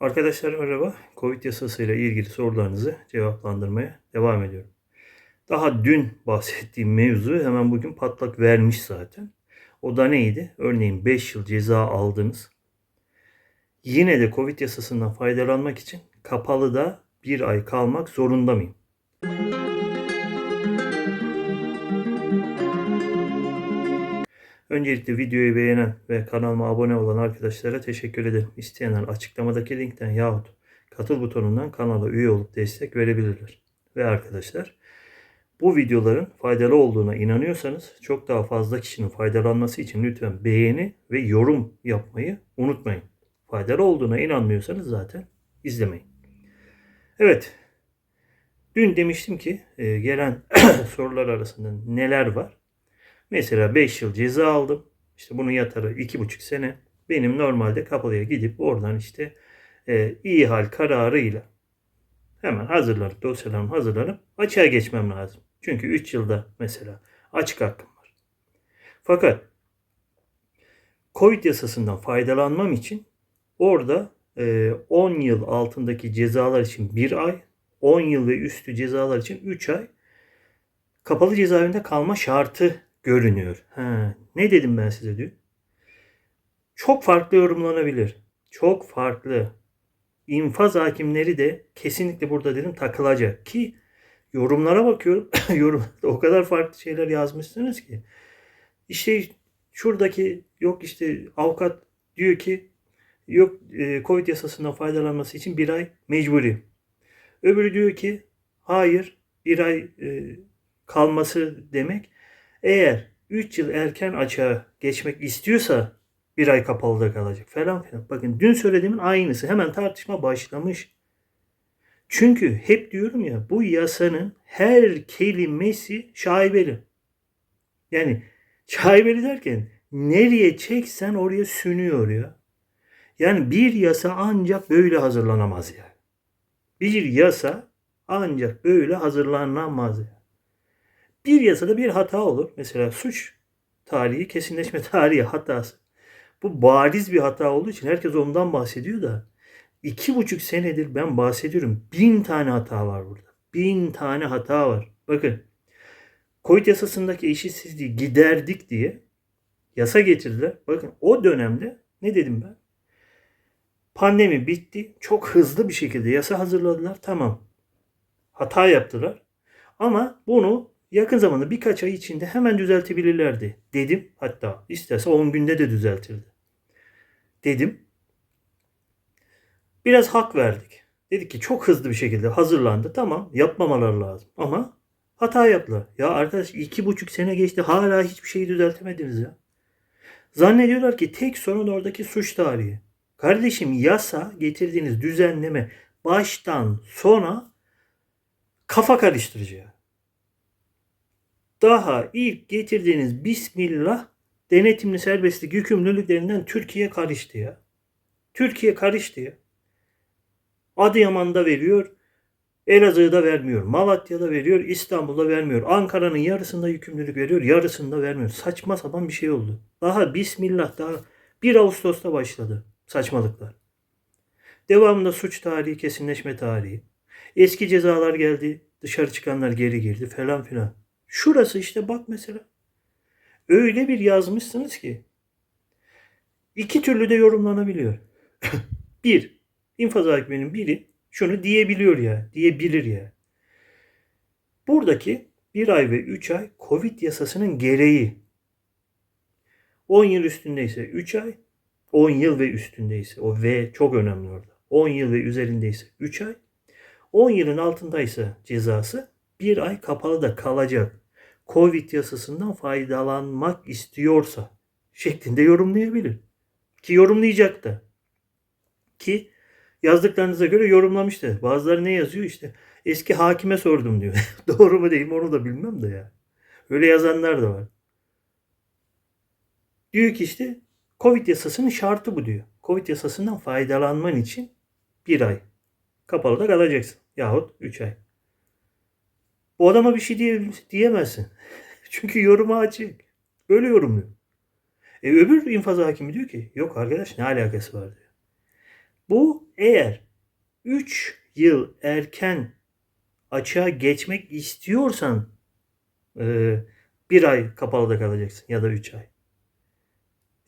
Arkadaşlar merhaba. Covid yasasıyla ilgili sorularınızı cevaplandırmaya devam ediyorum. Daha dün bahsettiğim mevzu hemen bugün patlak vermiş zaten. O da neydi? Örneğin 5 yıl ceza aldınız. Yine de Covid yasasından faydalanmak için kapalıda bir ay kalmak zorunda mıyım? Öncelikle videoyu beğenen ve kanalıma abone olan arkadaşlara teşekkür ederim. İsteyenler açıklamadaki linkten yahut katıl butonundan kanala üye olup destek verebilirler. Ve arkadaşlar bu videoların faydalı olduğuna inanıyorsanız çok daha fazla kişinin faydalanması için lütfen beğeni ve yorum yapmayı unutmayın. Faydalı olduğuna inanmıyorsanız zaten izlemeyin. Evet. Dün demiştim ki e, gelen sorular arasında neler var? Mesela 5 yıl ceza aldım. İşte bunun yatarı 2,5 sene. Benim normalde kapalıya gidip oradan işte e, iyi hal kararıyla hemen hazırlanıp dosyalarımı hazırlanıp açığa geçmem lazım. Çünkü 3 yılda mesela açık hakkım var. Fakat Covid yasasından faydalanmam için orada e, 10 yıl altındaki cezalar için 1 ay, 10 yıl ve üstü cezalar için 3 ay kapalı cezaevinde kalma şartı görünüyor. Ha, ne dedim ben size diyor. Çok farklı yorumlanabilir. Çok farklı. İnfaz hakimleri de kesinlikle burada dedim takılacak ki yorumlara bakıyorum. Yorumlarda o kadar farklı şeyler yazmışsınız ki. İşte şuradaki yok işte avukat diyor ki yok e, Covid yasasından faydalanması için bir ay mecburi. Öbürü diyor ki hayır bir ay e, kalması demek eğer 3 yıl erken açığa geçmek istiyorsa bir ay kapalıda kalacak falan filan. Bakın dün söylediğimin aynısı. Hemen tartışma başlamış. Çünkü hep diyorum ya bu yasanın her kelimesi şaibeli. Yani şaibeli derken nereye çeksen oraya sünüyor ya. Yani bir yasa ancak böyle hazırlanamaz ya. Bir yasa ancak böyle hazırlanamaz ya. Bir yasada bir hata olur. Mesela suç tarihi, kesinleşme tarihi hatası. Bu bariz bir hata olduğu için herkes ondan bahsediyor da iki buçuk senedir ben bahsediyorum. Bin tane hata var burada. Bin tane hata var. Bakın Covid yasasındaki eşitsizliği giderdik diye yasa getirdiler. Bakın o dönemde ne dedim ben? Pandemi bitti. Çok hızlı bir şekilde yasa hazırladılar. Tamam. Hata yaptılar. Ama bunu yakın zamanda birkaç ay içinde hemen düzeltebilirlerdi dedim. Hatta isterse 10 günde de düzeltirdi. Dedim. Biraz hak verdik. Dedik ki çok hızlı bir şekilde hazırlandı. Tamam yapmamaları lazım. Ama hata yaptılar. Ya arkadaş iki buçuk sene geçti hala hiçbir şeyi düzeltemediniz ya. Zannediyorlar ki tek sorun oradaki suç tarihi. Kardeşim yasa getirdiğiniz düzenleme baştan sona kafa karıştırıcı. Daha ilk getirdiğiniz Bismillah denetimli serbestlik yükümlülüklerinden Türkiye karıştı ya. Türkiye karıştı ya. Adıyaman'da veriyor, Elazığ'da vermiyor, Malatya'da veriyor, İstanbul'da vermiyor. Ankara'nın yarısında yükümlülük veriyor, yarısında vermiyor. Saçma sapan bir şey oldu. Daha Bismillah daha 1 Ağustos'ta başladı saçmalıklar. Devamında suç tarihi, kesinleşme tarihi. Eski cezalar geldi, dışarı çıkanlar geri girdi falan filan. Şurası işte bak mesela. Öyle bir yazmışsınız ki iki türlü de yorumlanabiliyor. bir, infaz hakiminin biri şunu diyebiliyor ya, diyebilir ya. Buradaki bir ay ve üç ay Covid yasasının gereği. 10 yıl üstündeyse 3 ay, 10 yıl ve üstündeyse o V çok önemli orada. 10 yıl ve üzerindeyse 3 ay, 10 yılın altındaysa cezası bir ay kapalı da kalacak. Covid yasasından faydalanmak istiyorsa şeklinde yorumlayabilir. Ki yorumlayacak da. Ki yazdıklarınıza göre yorumlamıştı. Bazıları ne yazıyor işte eski hakime sordum diyor. Doğru mu değil mi onu da bilmem de ya. Öyle yazanlar da var. Diyor ki işte Covid yasasının şartı bu diyor. Covid yasasından faydalanman için bir ay kapalı da kalacaksın. Yahut üç ay. Bu adama bir şey diye, diyemezsin. Çünkü yoruma açık. Öyle yorumluyor. E öbür infaz hakimi diyor ki yok arkadaş ne alakası var diyor. Bu eğer 3 yıl erken açığa geçmek istiyorsan e, bir ay kapalıda kalacaksın ya da 3 ay.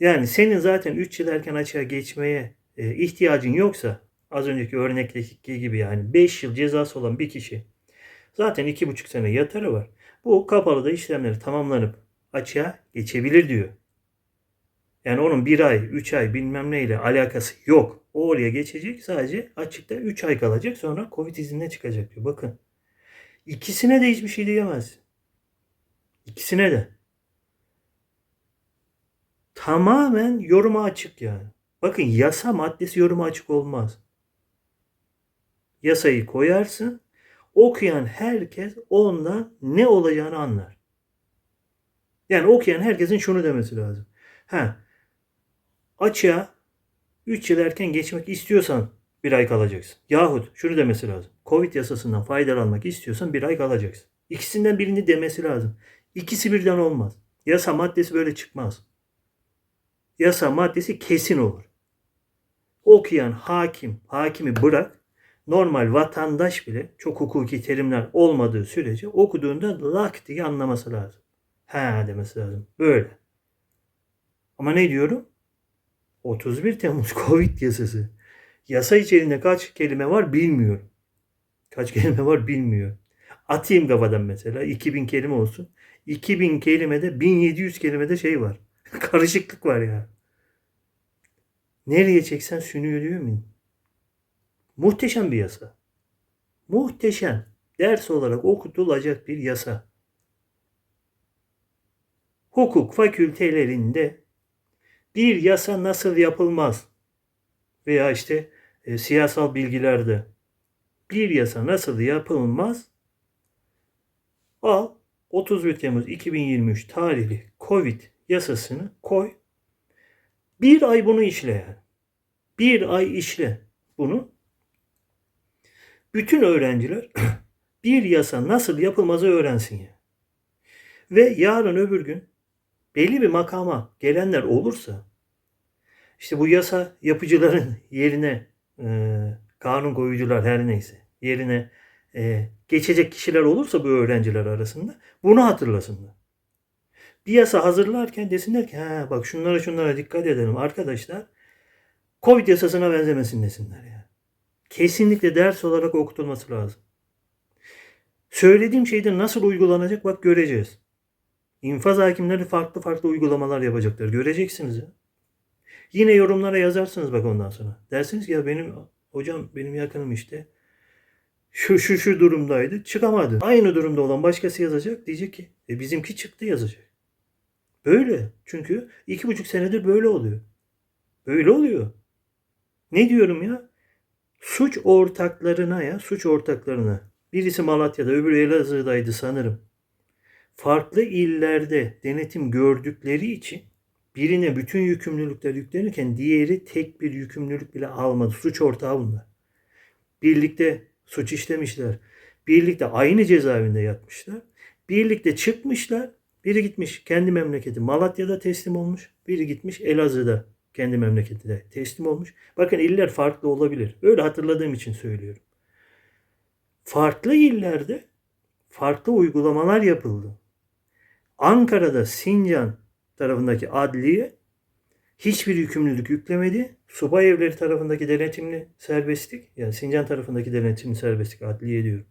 Yani senin zaten 3 yıl erken açığa geçmeye e, ihtiyacın yoksa az önceki örnekteki gibi yani 5 yıl cezası olan bir kişi zaten 2,5 sene yatarı var. Bu kapalıda işlemleri tamamlanıp açığa geçebilir diyor. Yani onun bir ay, üç ay bilmem neyle alakası yok. O oraya geçecek sadece açıkta 3 ay kalacak sonra Covid iznine çıkacak diyor. Bakın. İkisine de hiçbir şey diyemez. İkisine de. Tamamen yoruma açık yani. Bakın yasa maddesi yoruma açık olmaz. Yasayı koyarsın. Okuyan herkes ondan ne olacağını anlar. Yani okuyan herkesin şunu demesi lazım. Ha, açığa 3 yıl erken geçmek istiyorsan bir ay kalacaksın. Yahut şunu demesi lazım. Covid yasasından faydalanmak istiyorsan bir ay kalacaksın. İkisinden birini demesi lazım. İkisi birden olmaz. Yasa maddesi böyle çıkmaz. Yasa maddesi kesin olur. Okuyan hakim, hakimi bırak, normal vatandaş bile çok hukuki terimler olmadığı sürece okuduğunda lak diye anlaması lazım. Ha demesi lazım. Böyle. Ama ne diyorum? 31 Temmuz Covid yasası. Yasa içerisinde kaç kelime var bilmiyorum. Kaç kelime var bilmiyorum. Atayım kafadan mesela 2000 kelime olsun. 2000 kelimede 1700 kelimede şey var. Karışıklık var ya. Nereye çeksen sünüyor diyor mu? Muhteşem bir yasa. Muhteşem. Ders olarak okutulacak bir yasa. Hukuk fakültelerinde bir yasa nasıl yapılmaz veya işte e, siyasal bilgilerde bir yasa nasıl yapılmaz al 31 Temmuz 2023 tarihli Covid yasasını koy. Bir ay bunu işle yani. Bir ay işle bunu. Bütün öğrenciler bir yasa nasıl yapılmazı öğrensin ya. Ve yarın öbür gün belli bir makama gelenler olursa işte bu yasa yapıcıların yerine e, kanun koyucular her neyse yerine e, geçecek kişiler olursa bu öğrenciler arasında bunu hatırlasınlar. Bir yasa hazırlarken desinler ki ha bak şunlara şunlara dikkat edelim arkadaşlar. Covid yasasına benzemesin desinler. Kesinlikle ders olarak okutulması lazım. Söylediğim şeyde nasıl uygulanacak bak göreceğiz. İnfaz hakimleri farklı farklı uygulamalar yapacaklar. Göreceksiniz ya. Yine yorumlara yazarsınız bak ondan sonra. Dersiniz ki ya benim hocam benim yakınım işte şu şu şu durumdaydı çıkamadı. Aynı durumda olan başkası yazacak diyecek ki e bizimki çıktı yazacak. Böyle. Çünkü iki buçuk senedir böyle oluyor. Böyle oluyor. Ne diyorum ya? Suç ortaklarına ya suç ortaklarına. Birisi Malatya'da öbürü Elazığ'daydı sanırım. Farklı illerde denetim gördükleri için birine bütün yükümlülükler yüklenirken diğeri tek bir yükümlülük bile almadı. Suç ortağı bunlar. Birlikte suç işlemişler. Birlikte aynı cezaevinde yatmışlar. Birlikte çıkmışlar. Biri gitmiş kendi memleketi Malatya'da teslim olmuş. Biri gitmiş Elazığ'da kendi memleketinde teslim olmuş. Bakın iller farklı olabilir. Öyle hatırladığım için söylüyorum. Farklı illerde farklı uygulamalar yapıldı. Ankara'da Sincan tarafındaki adliye hiçbir yükümlülük yüklemedi. Subay evleri tarafındaki denetimli serbestlik, yani Sincan tarafındaki denetimli serbestlik adliye diyorum.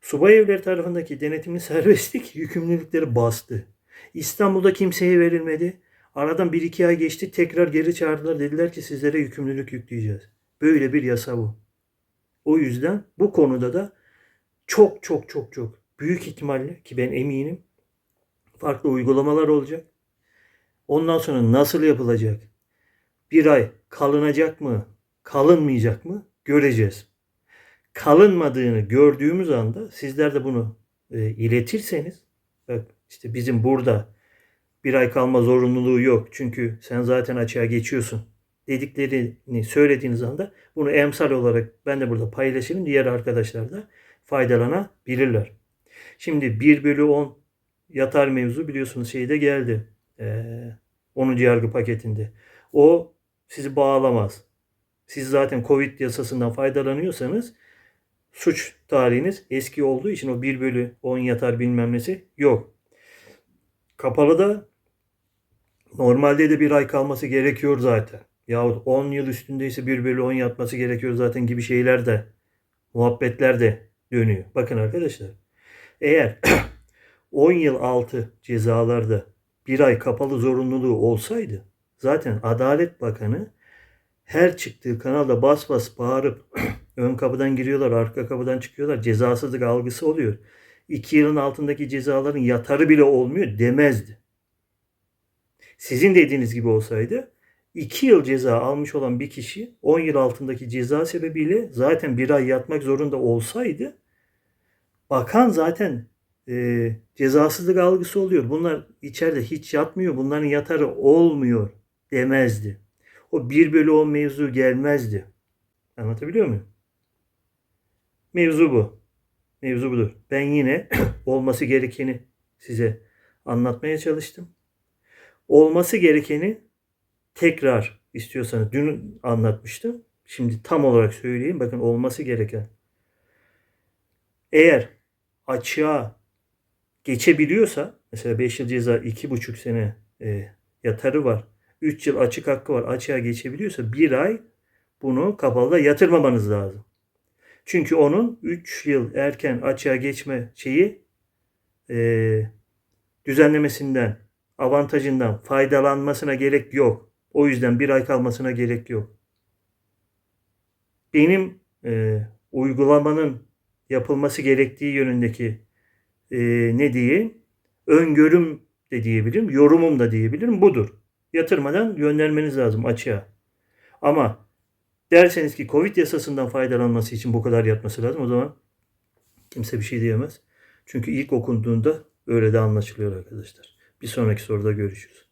Subay evleri tarafındaki denetimli serbestlik yükümlülükleri bastı. İstanbul'da kimseye verilmedi. Aradan bir iki ay geçti tekrar geri çağırdılar. Dediler ki sizlere yükümlülük yükleyeceğiz. Böyle bir yasa bu. O yüzden bu konuda da çok çok çok çok büyük ihtimalle ki ben eminim farklı uygulamalar olacak. Ondan sonra nasıl yapılacak? Bir ay kalınacak mı? Kalınmayacak mı? Göreceğiz. Kalınmadığını gördüğümüz anda sizler de bunu e, iletirseniz bak işte bizim burada bir ay kalma zorunluluğu yok. Çünkü sen zaten açığa geçiyorsun dediklerini söylediğiniz anda bunu emsal olarak ben de burada paylaşırım. Diğer arkadaşlar da faydalanabilirler. Şimdi 1 bölü 10 yatar mevzu biliyorsunuz şeyde geldi. Ee, 10. yargı paketinde. O sizi bağlamaz. Siz zaten Covid yasasından faydalanıyorsanız suç tarihiniz eski olduğu için o 1 bölü 10 yatar bilmem nesi yok. Kapalıda normalde de bir ay kalması gerekiyor zaten. Yahut 10 yıl üstündeyse 1 bölü 10 yatması gerekiyor zaten gibi şeyler de muhabbetler de dönüyor. Bakın arkadaşlar eğer 10 yıl altı cezalarda bir ay kapalı zorunluluğu olsaydı zaten Adalet Bakanı her çıktığı kanalda bas bas bağırıp ön kapıdan giriyorlar, arka kapıdan çıkıyorlar. Cezasızlık algısı oluyor. 2 yılın altındaki cezaların yatarı bile olmuyor demezdi. Sizin dediğiniz gibi olsaydı 2 yıl ceza almış olan bir kişi 10 yıl altındaki ceza sebebiyle zaten bir ay yatmak zorunda olsaydı bakan zaten e, cezasızlık algısı oluyor. Bunlar içeride hiç yatmıyor. Bunların yatarı olmuyor demezdi. O 1 bölü 10 mevzu gelmezdi. Anlatabiliyor muyum? Mevzu bu. Mevzu budur. Ben yine olması gerekeni size anlatmaya çalıştım. Olması gerekeni tekrar istiyorsanız dün anlatmıştım. Şimdi tam olarak söyleyeyim. Bakın olması gereken. Eğer açığa geçebiliyorsa mesela 5 yıl ceza 2,5 sene e, yatarı var. 3 yıl açık hakkı var. Açığa geçebiliyorsa bir ay bunu kapalıda yatırmamanız lazım. Çünkü onun 3 yıl erken açığa geçme şeyi e, düzenlemesinden, avantajından faydalanmasına gerek yok. O yüzden bir ay kalmasına gerek yok. Benim e, uygulamanın yapılması gerektiği yönündeki e, ne diyeyim öngörüm de diyebilirim, yorumum da diyebilirim budur. Yatırmadan göndermeniz lazım açığa. Ama derseniz ki Covid yasasından faydalanması için bu kadar yatması lazım o zaman kimse bir şey diyemez. Çünkü ilk okunduğunda öyle de anlaşılıyor arkadaşlar. Bir sonraki soruda görüşürüz.